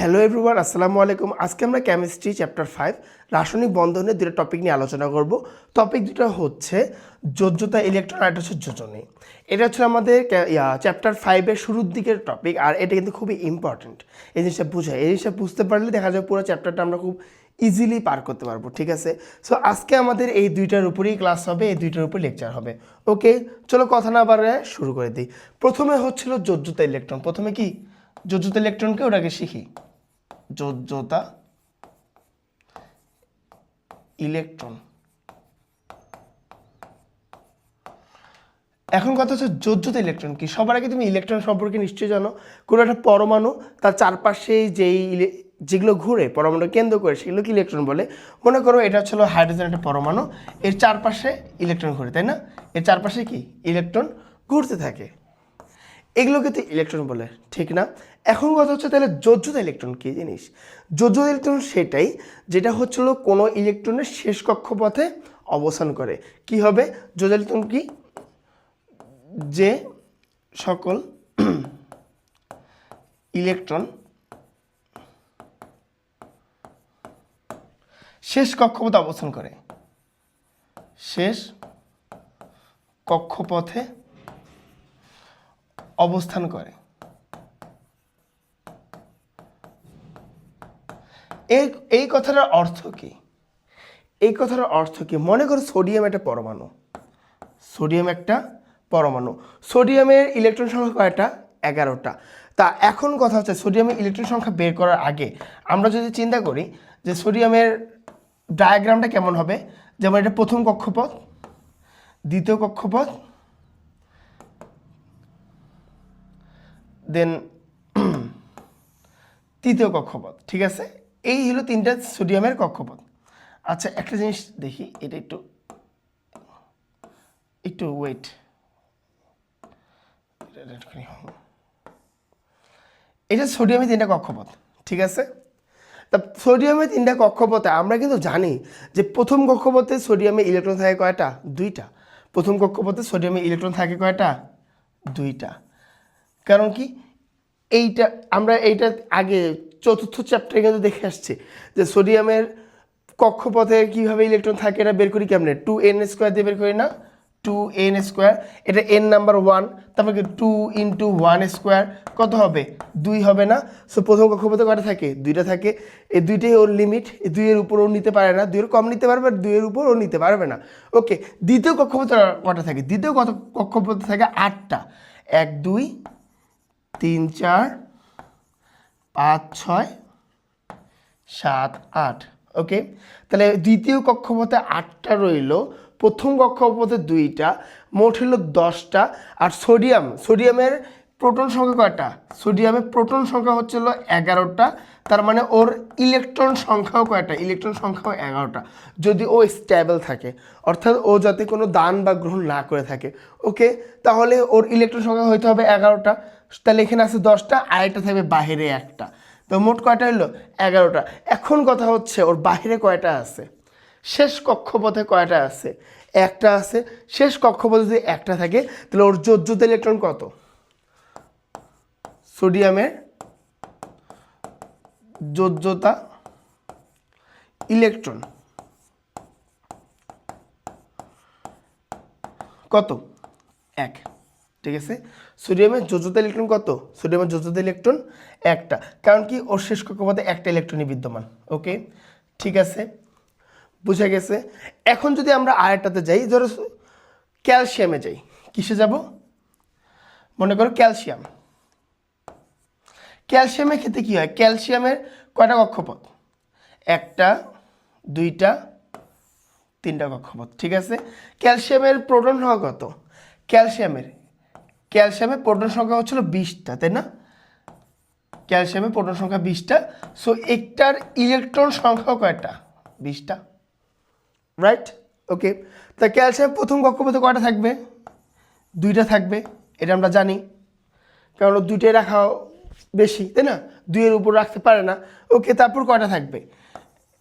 Hello everyone আসসালামু আলাইকুম আজকে আমরা কেমিস্ট্রি চ্যাপ্টার ফাইভ রাসায়নিক বন্ধনের দুটো টপিক নিয়ে আলোচনা করব। টপিক দুটো হচ্ছে যোজ্যতা ইলেকট্রন আর একটা হচ্ছে যোজনী। এটা হচ্ছে আমাদের চ্যাপ্টার ফাইভের শুরুর দিকের টপিক আর এটা কিন্তু খুবই ইম্পর্ট্যান্ট এই জিনিসটা বোঝায় এই জিনিসটা বুঝতে পারলে দেখা যাবে পুরো চ্যাপ্টারটা আমরা খুব ইজিলি পার করতে পারব, ঠিক আছে? সো আজকে আমাদের এই দুইটার উপরেই ক্লাস হবে, এই দুইটার উপর লেকচার হবে। ওকে চলো কথা না বাড়ে শুরু করে দিই। প্রথমে হচ্ছিল যোজ্যতা ইলেকট্রন প্রথমে কি? যোজ্যতা ইলেকট্রনকে ওটাকে শিখি। যোজ্যতা ইলেকট্রন। এখন কথা হচ্ছে যোজ্যতা ইলেকট্রন কি? সবার আগে তুমি ইলেকট্রন সম্পর্কে নিশ্চয়ই জানো। কোনো একটা পরমাণু তার চারপাশে যেই যেগুলো ঘুরে পরমাণু কেন্দ্র করে, সেগুলোকে ইলেকট্রন বলে। মনে করো এটা হচ্ছিল হাইড্রোজেন একটা পরমাণু। এর চারপাশে ইলেকট্রন ঘুরে, তাই না? এর চারপাশে কি? ইলেকট্রন ঘুরতে থাকে। এগুলোকে তো ইলেকট্রন বলে, ঠিক না? এখন কথা হচ্ছে তাহলে যোজ্যতা ইলেকট্রন কী জিনিস? যোজ্যতা ইলেকট্রন সেটাই যেটা হচ্ছিল কোনো ইলেকট্রনের শেষ কক্ষপথে অবস্থান করে। কি হবে? যোজ্যতা ইলেকট্রন কি? যে সকল ইলেকট্রন শেষ কক্ষপথে অবস্থান করে। শেষ কক্ষপথে অবস্থান করে। এই এই কথাটার অর্থ কি? এই কথাটার অর্থ কি? মনে করো সোডিয়াম একটা পরমাণু। সোডিয়াম একটা পরমাণু। সোডিয়ামের ইলেকট্রন সংখ্যা কয়টা? এগারোটা। তা এখন কথা হচ্ছে সোডিয়ামের ইলেকট্রন সংখ্যা বের করার আগে আমরা যদি চিন্তা করি যে সোডিয়ামের ডায়াগ্রামটা কেমন হবে? যেমন এটা প্রথম কক্ষপথ, দ্বিতীয় কক্ষপথ দেন তৃতীয় কক্ষপথ, ঠিক আছে? এই হলো তিনটা সোডিয়ামের কক্ষপথ। আচ্ছা একটা জিনিস দেখি, এটা একটু একটু ওয়েট এটা সোডিয়ামের তিনটা কক্ষপথ, ঠিক আছে? তা সোডিয়ামের তিনটা কক্ষপথে আমরা কিন্তু জানি যে প্রথম কক্ষপথে সোডিয়ামে ইলেকট্রন থাকে কয়টা? দুইটা। প্রথম কক্ষপথে সোডিয়ামে ইলেকট্রন থাকে কয়টা? দুইটা। কারণ কি? এইটা, আমরা এইটা আগে চতুর্থ চ্যাপ্টারে কিন্তু দেখে আসছি যে সোডিয়ামের কক্ষপথে কীভাবে ইলেকট্রন থাকে এটা বের করি কেমনে? টু এন স্কোয়ার দিয়ে বের করি না? টু এন স্কোয়ার এটা এন নাম্বার ওয়ান তারপরে টু ইন্টু ওয়ান স্কোয়ার কত হবে? দুই হবে না। সো প্রথম কক্ষপথে কটা থাকে? দুইটা থাকে। এই দুইটাই ওর লিমিট এই দুইয়ের উপর ও নিতে পারে না। দুইয়ের কম নিতে পারবে, আর দুইয়ের উপর ও নিতে পারবে না। ওকে দ্বিতীয় কক্ষপথে কটা থাকে? দ্বিতীয় কত কক্ষপথে থাকে আটটা। এক, দুই, তিন, চার পাঁচ, ছয়, সাত, আট, ওকে? তাহলে দ্বিতীয় কক্ষপথে আটটা রইল, প্রথম কক্ষপথে দুইটা, মোট হলো দশটা, আর সোডিয়াম, সোডিয়ামের প্রোটন সংখ্যা কয়টা? সোডিয়ামের প্রোটন সংখ্যা হচ্ছিল এগারোটা, তার মানে ওর ইলেকট্রন সংখ্যাও কয়টা? ইলেকট্রন সংখ্যাও এগারোটা, যদি ও স্ট্যাবল থাকে, অর্থাৎ ও যাতে কোনো দান বা গ্রহণ না করে থাকে, ওকে? তাহলে ওর ইলেকট্রন সংখ্যা হইতে হবে এগারোটা তাহলে এখানে আছে দশটা আরেকটা থাকবে বাইরে একটা। তো মোট কয়টা হলো? এগারোটা। এখন কথা হচ্ছে, ওর বাইরে কয়টা আছে? শেষ কক্ষপথে কয়টা আছে? একটা আছে। শেষ কক্ষপথে যদি একটা থাকে, তাহলে ওর যোজ্যতা ইলেকট্রন কত? সোডিয়ামের যোজ্যতা ইলেকট্রন কত? এক। ঠিক আছে? সোডিয়ামের যোজ্যতা ইলেকট্রন কত? সোডিয়ামের যোজ্যতা ইলেকট্রন একটা। কারণ কি? ওর শেষ কক্ষপথে একটা ইলেকট্রনই বিদ্যমান। ওকে? ঠিক আছে? বুঝা গেছে? এখন যদি আমরা আরেকটাতে যাই, ধরো ক্যালসিয়ামে যাই। কিসে যাব? মনে করো ক্যালসিয়াম। ক্যালসিয়ামের ক্ষেত্রে কী হয়? ক্যালসিয়ামের কয়টা কক্ষপথ? একটা, দুইটা, তিনটা কক্ষপথ। ঠিক আছে? ক্যালসিয়ামের প্রোটন সংখ্যা কত? ক্যালসিয়ামের। ক্যালসিয়ামের প্রোটন সংখ্যা হচ্ছিল বিশটা, তাই না? ক্যালসিয়ামের প্রোটন সংখ্যা বিশটা। সো একটার ইলেকট্রন সংখ্যাও কয়টা? বিশটা। রাইট ওকে তা ক্যালসিয়াম প্রথম কক্ষপথে কয়টা থাকবে? দুইটা থাকবে, এটা আমরা জানি। কারণ দুইটাই রাখা বেশি, তাই না? দুইয়ের উপর রাখতে পারে না। ওকে তারপর কয়টা থাকবে?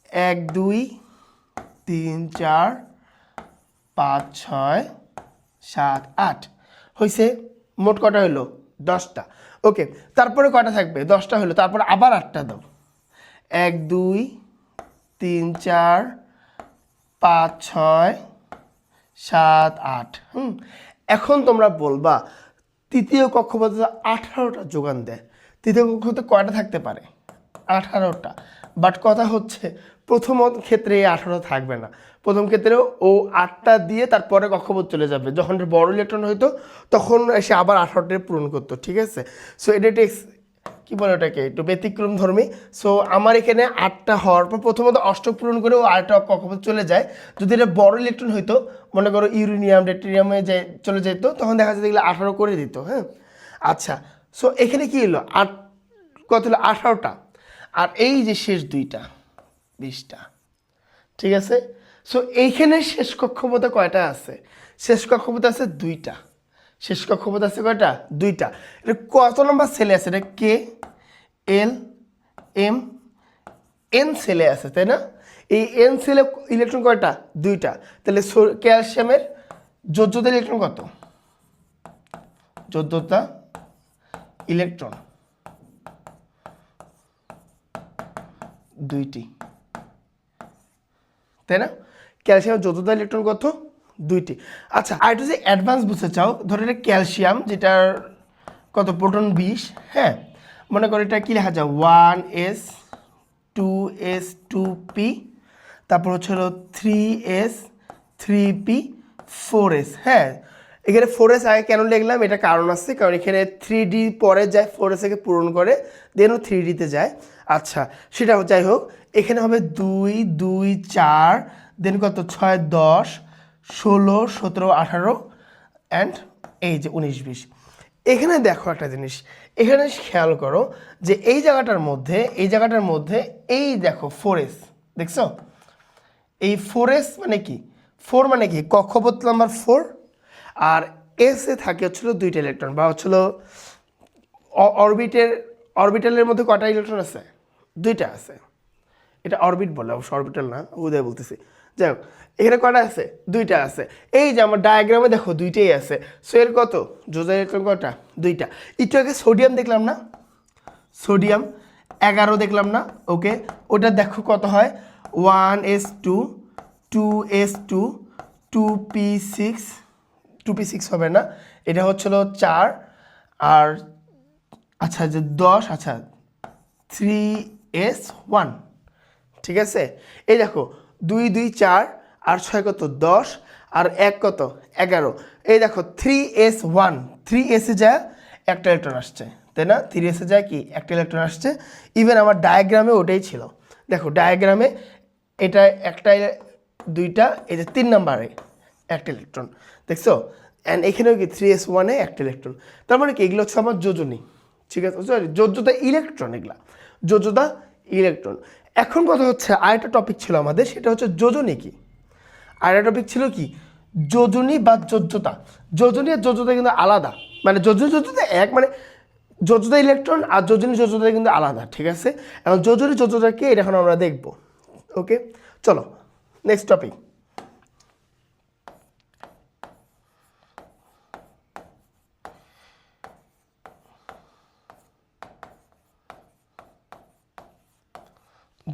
এক, দুই, তিন, চার, পাঁচ, ছয়, সাত, আট। হয়েছে মোট কটা হলো দশটা। ওকে, তারপরে কটা থাকবে? দশটা হলো তারপরে আবার আটটা দাও। এক, দুই, তিন, চার, পাঁচ, ছয়, সাত, আট, হুম? এখন তোমরা বলবা, তৃতীয় কক্ষপথে আঠারোটা যোগান দেয়। তৃতীয় কক্ষপথে কয়টা থাকতে পারে? আঠারোটা। বাট কথা হচ্ছে, প্রথম ক্ষেত্রে এই আঠারো থাকবে না। প্রথম ক্ষেত্রেও ও আটটা দিয়ে তারপরে কক্ষপথ চলে যাবে। যখন বড় ইলেকট্রন হইতো, তখন এসে আবার আঠারোটা পূরণ করতো, ঠিক আছে? সো এটা ex- কি বলে ওটাকে? একটু ব্যতিক্রম ধর্মী। সো আমার এখানে আটটা হওয়ার পর প্রথমত অষ্টক পূরণ করে ও আরেকটা কক্ষপথ চলে যায়। যদি এটা বড় ইলেকট্রন হইতো, মনে করো ইউরেনিয়াম, ডেট্রিয়ামে যে চলে যেত, তখন দেখা যেত এগুলো আঠারো করে দিত হ্যাঁ? আচ্ছা সো এখানে কি হলো? আট কত হলো? আঠারোটা। আর এই যে শেষ দুইটা, বিশটা, ঠিক আছে? সো এইখানে শেষ কক্ষপথে কয়টা আছে? শেষ কক্ষপথে আছে দুইটা। শেষ কক্ষপথে আছে কয়টা? দুইটা। এটা কত নম্বর সেলে আছে? এটা কে? এল, এম, এন সেলে আছে, তাই না? এই এন সেলে ইলেকট্রন কয়টা? দুইটা। তাহলে ক্যালসিয়ামের যোজ্যতা ইলেকট্রন কত? যোজ্যতা ইলেকট্রন দুইটি। তাই না? ক্যালসিয়াম যতটা ইলেকট্রন কত দুইটি। আচ্ছা আর একটু যে অ্যাডভান্স বুঝতে চাও, ধরো এটা ক্যালসিয়াম, যেটার কত? প্রোটন বিশ হ্যাঁ? মনে করো এটা কী লেখা যায়? One s two s two p, তারপর হচ্ছে হলো three s three p, four s হ্যাঁ? এখানে ফোর এস আগে কেন লিখলাম? এটা কারণ আছে, কারণ এখানে থ্রি ডি পরে যায় ফোর এসকে পূরণ করে দেনও থ্রি ডিতে যায়। আচ্ছা সেটা যাই হোক, এখানে হবে দুই দুই, চার দেন কত? ছয়, দশ, ষোলো, সতেরো, আঠারো অ্যান্ড এই যে উনিশ, বিশ। এখানে দেখো একটা জিনিস, এখানে খেয়াল করো যে এই জায়গাটার মধ্যে, এই জায়গাটার মধ্যে এই দেখো ফোর এস দেখছ? এই ফোর এস মানে কি? ফোর মানে কি? কক্ষপথ নাম্বার ফোর আর এস এ থাকে হচ্ছিল দুইটা ইলেকট্রন বা হচ্ছিল অরবিটের অরবিটালের মধ্যে কটা ইলেকট্রন আছে? দুইটা আছে। এটা অরবিট বলে, অবশ্য অরবিটাল না উদয় বলতেছি। যাই হোক, এখানে কটা আছে? দুইটা আছে। এই যে আমার ডায়াগ্রামে দেখো, দুইটাই আছে। সো এর কত? যোজা ইলেকট্রন কটা দুইটা। একটু আগে সোডিয়াম দেখলাম না? সোডিয়াম এগারো দেখলাম না? ওকে ওটা দেখো কত হয়? One s two two s two two p six two p six হবে না। এটা হচ্ছিল চার আর আচ্ছা যে দশ আচ্ছা থ্রি এস ওয়ান ঠিক আছে? এই দেখো, দুই দুই, চার আর ছয় কত? দশ আর এক কত? এগারো। এই দেখো থ্রি এস ওয়ান থ্রি এসে যায় একটা ইলেকট্রন আসছে, তাই না? থ্রি এসে যায় কি? একটা ইলেকট্রন আসছে। ইভেন আমার ডায়াগ্রামে ওটাই ছিল। দেখো ডায়াগ্রামে এটা একটা, দুইটা, এই যে তিন নাম্বারে একটা ইলেকট্রন দেখছ? অ্যান্ড এখানেও কি থ্রি এস ওয়ানে একটা ইলেকট্রন তার মানে কি, এগুলো হচ্ছে আমার যোজনী। ঠিক আছে? সরি যোজ্যতা ইলেকট্রন এগুলা। যোজ্যতা ইলেকট্রন এখন কথা হচ্ছে, আরেকটা টপিক ছিল আমাদের, সেটা হচ্ছে যোজনী কি? আরেকটা টপিক ছিল কি? যোজনী বা যোজ্যতা। যোজনী আর যোজ্যতা কিন্তু আলাদা। মানে যোজনী যোজ্যতা এক মানে যোজ্যতা ইলেকট্রন আর যোজনী যোজ্যতা কিন্তু আলাদা, ঠিক আছে? এখন যোজনী যোজ্যতা কি? এটা এখন আমরা দেখব। ওকে চলো নেক্সট টপিক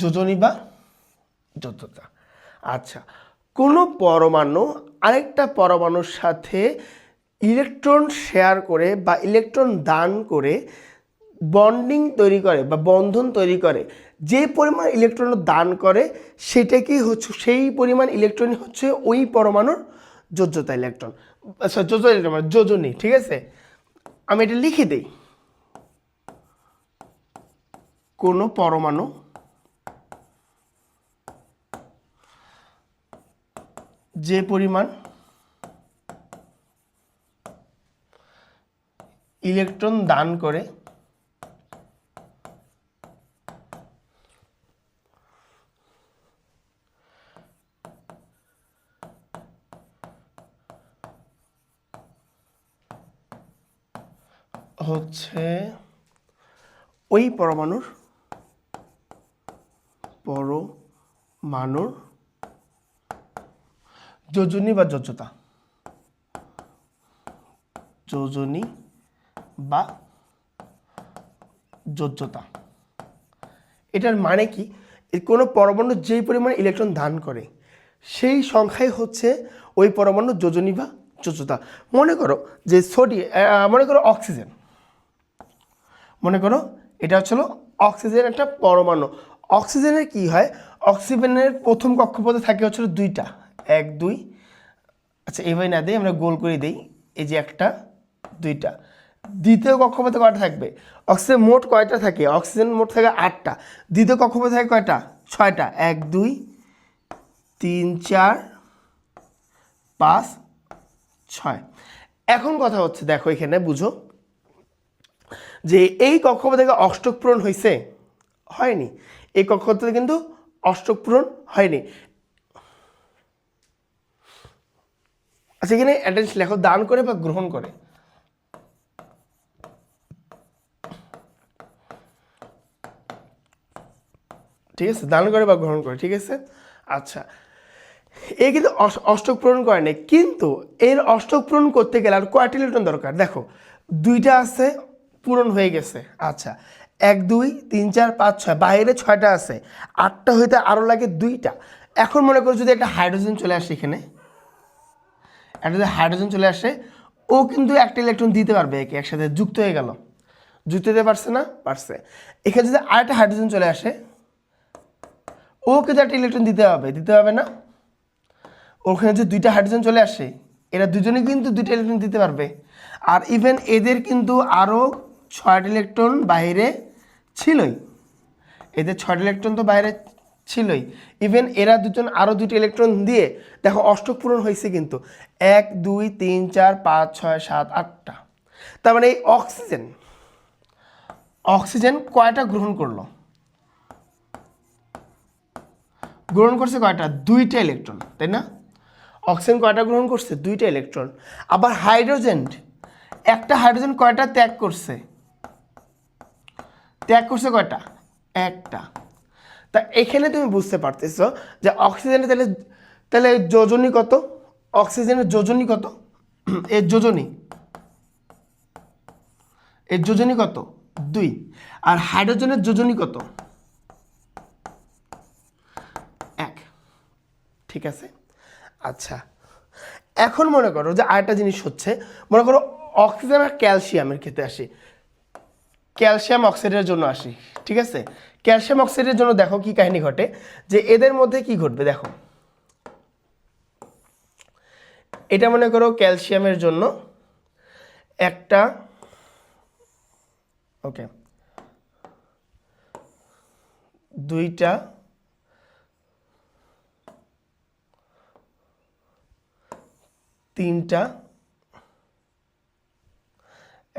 যোজনী বা যোজ্যতা আচ্ছা কোনো পরমাণু আরেকটা পরমাণুর সাথে ইলেকট্রন শেয়ার করে বা ইলেকট্রন দান করে বন্ডিং তৈরি করে বা বন্ধন তৈরি করে, যে পরিমাণ ইলেকট্রন দান করে সেটাকেই হচ্ছে, সেই পরিমাণ ইলেকট্রনই হচ্ছে ওই পরমাণুর যোজ্যতা ইলেকট্রন সরি যোজ্যতা ইলেকট্রন মানে যোজনী, ঠিক আছে? আমি এটা লিখে দিই। কোনো পরমাণু যে পরিমাণ ইলেকট্রন দান করে হচ্ছে ওই পরমাণুর পরমাণুর যোজনী বা যোজ্যতা? যোজনী বা যোজ্যতা। এটার মানে কি? কোনো পরমাণু যেই পরিমাণে ইলেকট্রন দান করে, সেই সংখ্যাই হচ্ছে ওই পরমাণুর যোজনী বা যোজ্যতা। মনে করো যে সোডিয়াম মনে করো অক্সিজেন মনে করো এটা হচ্ছে হলো অক্সিজেন একটা পরমাণু। অক্সিজেনের কি হয়? অক্সিজেনের প্রথম কক্ষপথে থাকে হচ্ছে দুইটা। এক, দুই। আচ্ছা এভাবে না দিই আমরা গোল করে দিই। এই যে একটা, দুইটা। দ্বিতীয় কক্ষপথে কয়টা থাকবে? অক্সিজেন মোট কয়টা থাকে? অক্সিজেন মোট থাকে আটটা। দ্বিতীয় কক্ষপথে থাকে কয়টা? ছয়টা। এক, দুই, তিন, চার, পাঁচ, ছয়। এখন কথা হচ্ছে, দেখো এখানে বুঝো, যে এই কক্ষপথ থেকে অষ্টক পূরণ হয়েছে হয়নি। এই কক্ষপথ কিন্তু অষ্টক পূরণ হয়নি। আচ্ছা এখানে অ্যাটেন্স লেখো, দান করে বা গ্রহণ করে। ঠিক আছে? দান করে বা গ্রহণ করে, ঠিক আছে? আচ্ছা। এই কিন্তু অষ্টক পূরণ করে নাই, কিন্তু এর অষ্টক পূরণ করতে গেলে আর কয়টি ইলেকট্রন দরকার? দেখো, দুইটা আছে, পূরণ হয়ে গেছে। আচ্ছা এক, দুই, তিন, চার, পাঁচ, ছয়, বাইরে ছয়টা আছে, আটটা হইতে আরও লাগে দুইটা। এখন মনে করো যদি একটা হাইড্রোজেন চলে আসে এখানে একটা যদি হাইড্রোজেন চলে আসে, ও কিন্তু একটা ইলেকট্রন দিতে পারবে একে, একসাথে যুক্ত হয়ে গেল। যুক্ত দিতে পারছে না? পারছে। এখানে যদি আরেকটা হাইড্রোজেন চলে আসে ও কিন্তু একটা ইলেকট্রন দিতে হবে দিতে হবে না? ওখানে যে দুইটা হাইড্রোজেন চলে আসে, এরা দুজনে কিন্তু দুইটা ইলেকট্রন দিতে পারবে। আর ইভেন এদের কিন্তু আরও ছয়টা ইলেকট্রন বাইরে ছিলই। এদের ছয়টা ইলেকট্রন তো বাইরে ছিলই। ইভেন এরা দুজন আরও দুটি ইলেকট্রন দিয়ে, দেখো, অষ্টক পূরণ হয়েছে কিন্তু। এক, দুই, তিন, চার, পাঁচ, ছয়, সাত, আটটা। তার মানে এই অক্সিজেন অক্সিজেন কয়টা গ্রহণ করল? গ্রহণ করছে কয়টা? দুইটা ইলেকট্রন তাই না? অক্সিজেন কয়টা গ্রহণ করছে? দুইটা ইলেকট্রন আবার হাইড্রোজেন একটা হাইড্রোজেন কয়টা ত্যাগ করছে? ত্যাগ করছে কয়টা? একটা। তা এখানে তুমি বুঝতে পারতেছো যে অক্সিজেনের তাহলে তাহলে যোজনী কত? অক্সিজেনের যোজনী কত? এর যোজনী। এর যোজনী কত? দুই। আর হাইড্রোজেনের যোজনী কত? এক। ঠিক আছে? আচ্ছা। এখন মনে করো যে আরেকটা জিনিস হচ্ছে, মনে করো অক্সিজেন আর ক্যালসিয়ামের ক্ষেত্রে আসি। ক্যালসিয়াম অক্সাইডের জন্য আসি, ঠিক আছে? ক্যালসিয়াম অক্সাইডের জন্য দেখো কি কাহিনী ঘটে, যে এদের মধ্যে কি ঘটবে দেখো। এটা মনে করো ক্যালসিয়ামের জন্য একটা ওকে দুইটা, তিনটা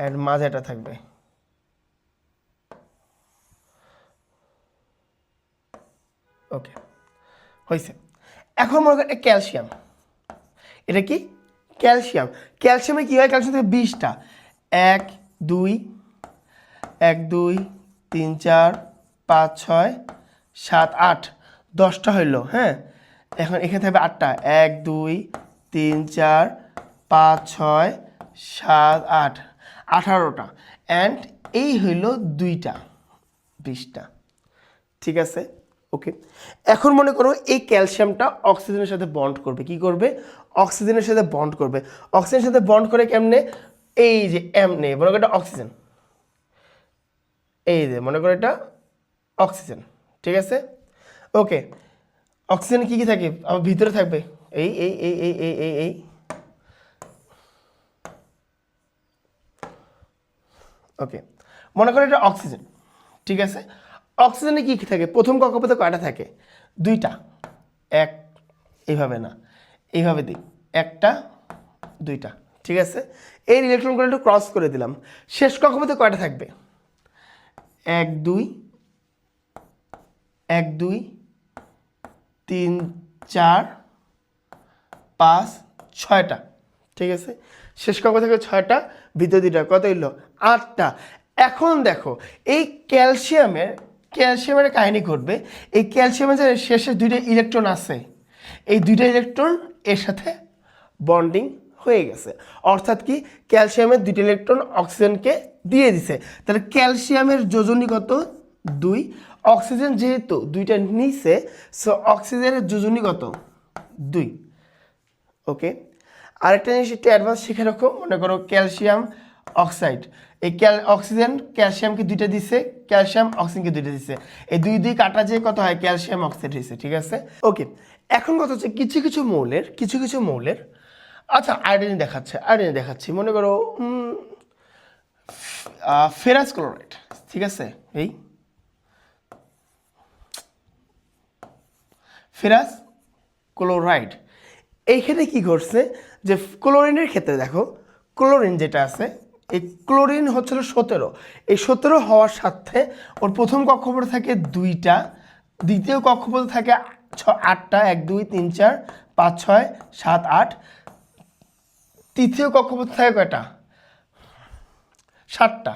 এর মাঝেটা থাকবে। ওকে হয়েছে এখন মনে করেন ক্যালসিয়াম। এটা কি? ক্যালসিয়াম। ক্যালসিয়ামে কী হয়? ক্যালসিয়াম থেকে বিশটা। এক, দুই এক, দুই, তিন, চার, পাঁচ, ছয়, সাত, আট। দশটা হইল হ্যাঁ? এখন এখানে থাকবে আটটা। এক, দুই, তিন, চার, পাঁচ, ছয়, সাত, আট। আঠারোটা। অ্যান্ড এই হইল দুইটা, বিশটা। ঠিক আছে? ওকে এখন মনে করো এই ক্যালসিয়ামটা অক্সিজেনের সাথে বন্ড করবে। কি করবে? অক্সিজেনের সাথে বন্ড করবে। অক্সিজেনের সাথে বন্ড করে কেমনে? এই যে এমনে মনে করো এটা অক্সিজেন এই যে মনে করো এটা অক্সিজেন ঠিক আছে? ওকে অক্সিজেন কী কী থাকে? আমার ভিতরে থাকবে। এই এই এই এই এই এই এই। ওকে মনে করো এটা অক্সিজেন ঠিক আছে? অক্সিজেনে কী কী থাকে? প্রথম কক্ষপথে কয়টা থাকে? দুইটা। এক, এইভাবে না। এইভাবে দিই। একটা, দুইটা। ঠিক আছে? এই ইলেকট্রনগুলো একটু ক্রস করে দিলাম। শেষ কক্ষপথে কয়টা থাকবে? এক, দুই এক, দুই, তিন, চার, পাঁচ, ছয়টা। ঠিক আছে? শেষ কক্ষ থেকে ছয়টা, ভিতর দুইটা। কত হইল? আটটা। এখন দেখো, এই ক্যালসিয়ামের ক্যালসিয়ামের কাহিনী ঘটবে। এই ক্যালসিয়ামের যে শেষে দুইটা ইলেকট্রন আছে, এই দুইটা ইলেকট্রন এর সাথে বন্ডিং হয়ে গেছে। অর্থাৎ কি, ক্যালসিয়ামের দুইটা ইলেকট্রন অক্সিজেনকে দিয়ে দিছে। তাহলে ক্যালসিয়ামের যোজনী কত দুই, অক্সিজেন যেহেতু দুইটা নিছে সো অক্সিজেনের যোজনী কত দুই। ওকে আরেকটা জিনিস একটু অ্যাডভান্স শিখে রাখো। মনে করো ক্যালসিয়াম অক্সাইড। এই ক্যাল অক্সিজেন ক্যালসিয়ামকে দুইটা দিছে, ক্যালসিয়াম অক্সিজেনকে দুইটা দিছে। এই দুই দুই কাটা যে কত হয়, ক্যালসিয়াম অক্সাইড হয়েছে ঠিক আছে? ওকে, এখন কথা হচ্ছে কিছু কিছু মৌলের, কিছু কিছু মৌলের। আচ্ছা আয়োডিন দেখাচ্ছে, আয়োডিন দেখাচ্ছি। মনে করো ফেরাস ক্লোরাইড, ঠিক আছে? এই। Ferrous chloride. এইখানে কি ঘটছে যে ক্লোরিনের ক্ষেত্রে দেখো, ক্লোরিন যেটা আছে এই ক্লোরিন হচ্ছিল সতেরো। এই সতেরো হওয়ার সাথে ওর প্রথম কক্ষপথে থাকে দুইটা, দ্বিতীয় কক্ষপথে থাকে ছ আটটা, এক, দুই, তিন, চার, পাঁচ, ছয়, সাত, আট। তৃতীয় কক্ষপথে থাকে কয়টা? সাতটা।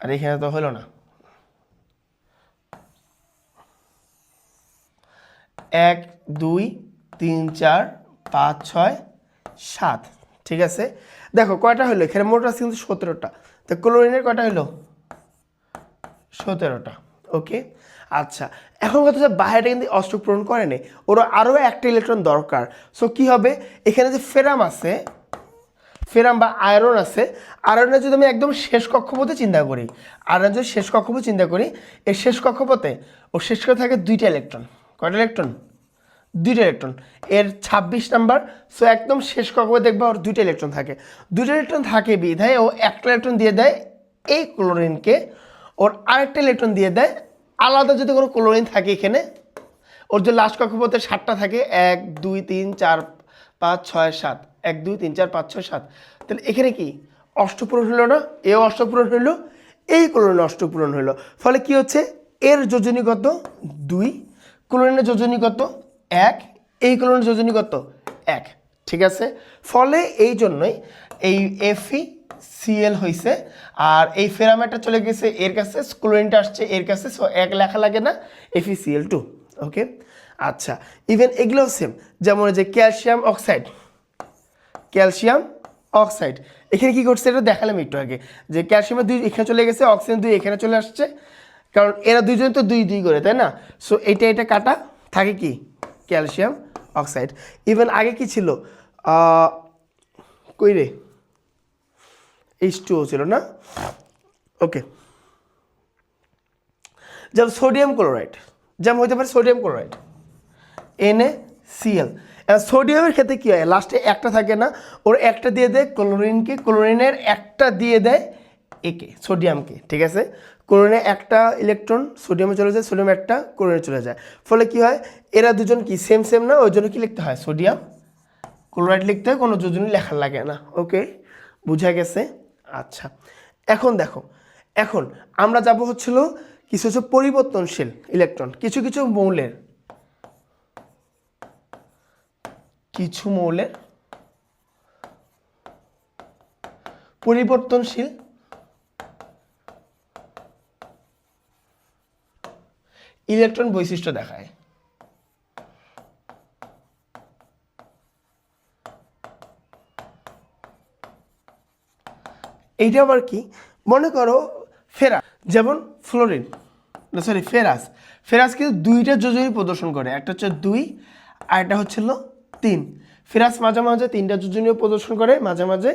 আর এখানে তো হলো না। এক, দুই, তিন, চার, পাঁচ, ছয়, সাত। ঠিক আছে? দেখো, কয়টা হলো? এখানে মোট আছে কিন্তু সতেরোটা। তো ক্লোরিনের কয়টা হলো? সতেরোটা। ওকে? আচ্ছা এখন কথা হচ্ছে বাইরেটা কিন্তু অষ্টক পূরণ করে নেই। ওর আরও একটা ইলেকট্রন দরকার। সো, কি হবে? এখানে যে ফেরাম আছে, ফেরাম বা আয়রন আছে, আয়রনের যদি আমি একদম শেষ কক্ষপথে চিন্তা করি আয়রন যদি শেষ কক্ষপথে চিন্তা করি, এর শেষ কক্ষপথে ও শেষ করে থাকে দুইটা ইলেকট্রন। কয়টা ইলেকট্রন? দুইটা ইলেকট্রন এর ছাব্বিশ নাম্বার সো একদম শেষ কক্ষপথে দেখবা ওর দুইটা ইলেকট্রন থাকে। দুইটা ইলেকট্রন থাকে বিধায় ও একটা ইলেকট্রন দিয়ে দেয় এই ক্লোরিনকে ওর আরেকটা ইলেকট্রন দিয়ে দেয়, আলাদা যদি কোনো ক্লোরিন থাকে এখানে, ওর যে লাস্ট কক্ষপথে সাতটা থাকে, এক, দুই, তিন, চার, পাঁচ, ছয়, সাত। এক, দুই, তিন, চার, পাঁচ, ছয়, সাত। তাহলে এখানে কি? অষ্টপূরণ হলো না, এও অষ্টপূরণ হইল এই ক্লোরিন অষ্টপূরণ হইল ফলে কি হচ্ছে? এর যোজনীগত দুই ক্লোরিনের যোজনী কত এক, এই ক্লোরিনের যোজনী কত? এক। ঠিক আছে? ফলে এই জন্যই এই এফি সিএল হয়েছে আর এই ফেরামেটটা চলে গেছে এর কাছে ক্লোরিনটা আসছে এর কাছে সো এক লেখা লাগে না এফি সিএল টু ওকে আচ্ছা ইভেন এগুলো সেম যেমন যে ক্যালসিয়াম অক্সাইড ক্যালসিয়াম অক্সাইড এখানে কি করছে এটা দেখালাম একটু আগে, যে ক্যালসিয়ামের দুই এখানে চলে গেছে অক্সিজেন দুই এখানে চলে আসছে, কারণ এরা দুইজন তো দুই দুই করে, তাই না? সো এটা এটা কাটা থাকে কি? Calcium oxide. ইভেন আগে কি ছিল? কই রে? এইচ টু ছিল না? ওকে যেমন সোডিয়াম ক্লোরাইড যেমন হতে পারে সোডিয়াম ক্লোরাইড এনএ সিএল সোডিয়ামের ক্ষেত্রে কী হয়? লাস্টে একটা থাকে না, ওর একটা দিয়ে দেয় ক্লোরিনকে ক্লোরিনের একটা দিয়ে দেয় একে সোডিয়ামকে ঠিক আছে? ক্লোরিনে একটা ইলেকট্রন সোডিয়ামে চলে যায় সোডিয়াম একটা ক্লোরিনে চলে যায়। ফলে কি হয়? এরা দুজন কি সেম সেম না? ওই জন্য কি লিখতে হয়? সোডিয়াম ক্লোরাইড লিখতে হয়, কোনো যোজনই লেখা লাগে না। ওকে বুঝা গেছে? আচ্ছা। এখন দেখো, এখন আমরা যাব হচ্ছিল কিছু কিছু পরিবর্তনশীল ইলেকট্রন কিছু কিছু মৌলের। কিছু মৌলের পরিবর্তনশীল ইলেকট্রন বৈশিষ্ট্য দেখায়। এইটা আবার কি? মনে করো ফেরা যেমন ফ্লোরিন সরি ফেরাস। ফেরাস কিন্তু দুইটা যোজনী প্রদর্শন করে, একটা হচ্ছে দুই আর একটা হচ্ছিল তিন। ফেরাস মাঝে মাঝে তিনটা যোজনীয় প্রদর্শন করে, মাঝে মাঝে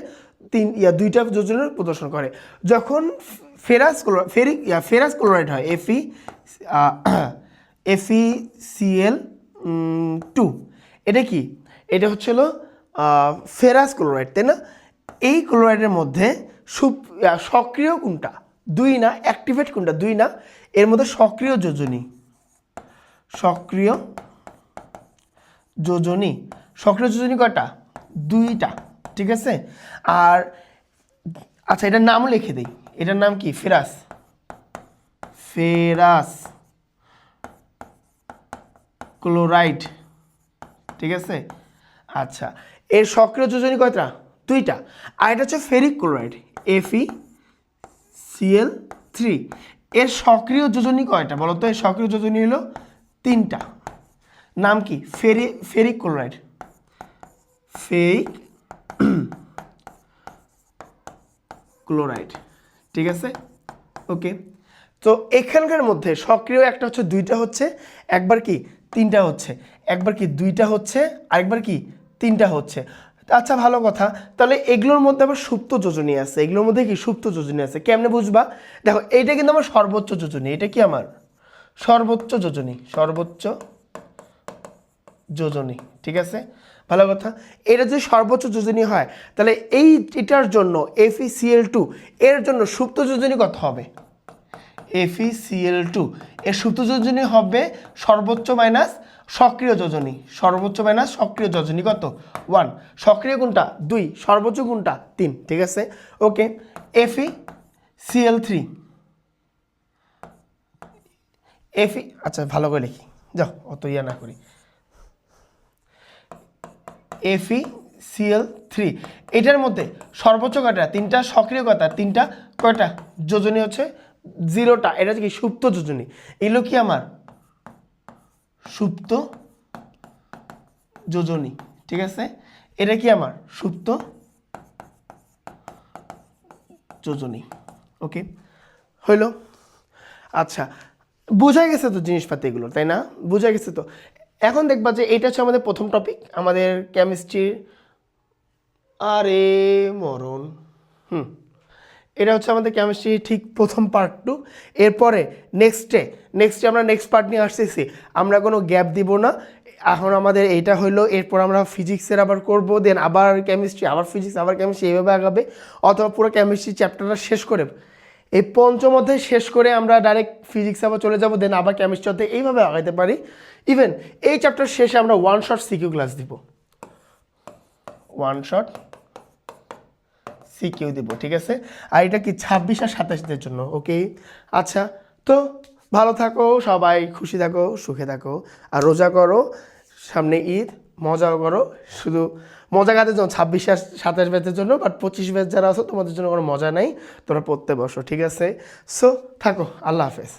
তিন, ইয়া, দুইটা যোজনীয় প্রদর্শন করে। যখন ফেরাস ক্লোরাইড ফেরিক ইয়া ফেরাস ক্লোরাইড হয়, এফি এফি সিএল টু। এটা কি? এটা হচ্ছিল ফেরাস ক্লোরাইড তাই না? এই ক্লোরাইডের মধ্যে সুপ সক্রিয় কোনটা? দুই না, অ্যাক্টিভেট কোনটা? দুই না, এর মধ্যে সক্রিয় যোজনী। সক্রিয় যোজনী। সক্রিয় যোজনী কয়টা? দুইটা, ঠিক আছে? আর আচ্ছা এটার নামও লিখে দিই। এটার নাম কি? ফেরাস। ফেরাস ক্লোরাইড, ঠিক আছে? আচ্ছা এর সক্রিয় যোজনী কয়টা? দুইটা। আর এটা হচ্ছে ferric chloride, F E C L three. এর সক্রিয় যোজনী কয়টা? বলো তো, এর সক্রিয় যোজনী হলো তিনটা। নাম কি? ফেরি, ফেরিক ক্লোরাইড। ফেরিক ক্লোরাইড ঠিক আছে? ওকে তো এখানকার মধ্যে সক্রিয় একটা হচ্ছে, দুইটা হচ্ছে, একবার কি তিনটা হচ্ছে, একবার কি দুইটা হচ্ছে, আরেকবার কি তিনটা হচ্ছে। আচ্ছা ভালো কথা। তাহলে এগুলোর মধ্যে আবার সুপ্ত যোজনী আছে। এগুলোর মধ্যে কি সুপ্ত যোজনী আছে? কেমনে বুঝবা? দেখো, এইটা কিন্তু আমার সর্বোচ্চ যোজনী। এটা কি আমার? সর্বোচ্চ যোজনী। সর্বোচ্চ যোজনী। ঠিক আছে? ভালো কথা। এটা যদি সর্বোচ্চ যোজনী হয়, তাহলে এই এটার জন্য এফিসিএল টু এর জন্য সুপ্ত যোজনী কত হবে? এফিসিএল টু এর সুপ্ত যোজনী হবে সর্বোচ্চ মাইনাস সক্রিয় যোজনী। সর্বোচ্চ মাইনাস সক্রিয় যোজনী কত? ওয়ান সক্রিয় কোনটা? দুই, সর্বোচ্চ কোনটা? তিন, ঠিক আছে? ওকে এফি সিএল থ্রি এফি আচ্ছা ভালো করে লিখি। যাও, অত ইয়া না করি। এফি সিএল থ্রি এটার মধ্যে সর্বোচ্চ কয়টা? তিনটা সক্রিয় কথা তিনটা কয়টা? যোজনী হচ্ছে জিরোটা। এটা হচ্ছে কি? সুপ্ত যোজনী। এগুলো কি আমার? সুপ্ত যোজনী। ঠিক আছে? এটা কি আমার? সুপ্ত যোজনী। ওকে? হইল? আচ্ছা। বোঝা গেছে তো জিনিসপাতি এগুলো, তাই না? বোঝা গেছে তো। এখন দেখবা যে এটা হচ্ছে আমাদের প্রথম টপিক আমাদের কেমিস্ট্রির আরে মরণ। হুম, এটা হচ্ছে আমাদের কেমিস্ট্রি ঠিক প্রথম পার্ট টু এরপরে নেক্সটে নেক্সটে আমরা নেক্সট পার্ট নিয়ে আসতেছি। আমরা কোনো গ্যাপ দিব না। এখন আমাদের এইটা হইল, এরপর আমরা ফিজিক্সের আবার করব দেন আবার কেমিস্ট্রি আবার ফিজিক্স আবার কেমিস্ট্রি এইভাবে আগাবে। অথবা পুরো কেমিস্ট্রি চ্যাপ্টারটা শেষ করে, এই পঞ্চম অধ্যায় শেষ করে আমরা ডাইরেক্ট ফিজিক্স আবার চলে যাব দেন আবার কেমিস্ট্রি অধ্যায় এইভাবে আগাইতে পারি। ইভেন এই চ্যাপ্টার শেষে আমরা ওয়ান শট সিকিউ ক্লাস দিব। ওয়ান শট সিকিউ দিব, ঠিক আছে? আর এটা কি ছাব্বিশ আর সাতাশদের জন্য ওকে আচ্ছা তো ভালো থাকো, সবাই খুশি থাকো, সুখে থাকো। আর রোজা করো, সামনে ঈদ, মজাও করো। শুধু মজা কাদের জন্য? ছাব্বিশ আর সাতাশ ব্যাচের জন্য বাট পঁচিশ ব্যাচ যারা আছো, তোমাদের জন্য কোনো মজা নাই। তোমরা পড়তে বসো, ঠিক আছে? সো থাকো, আল্লাহ হাফেজ।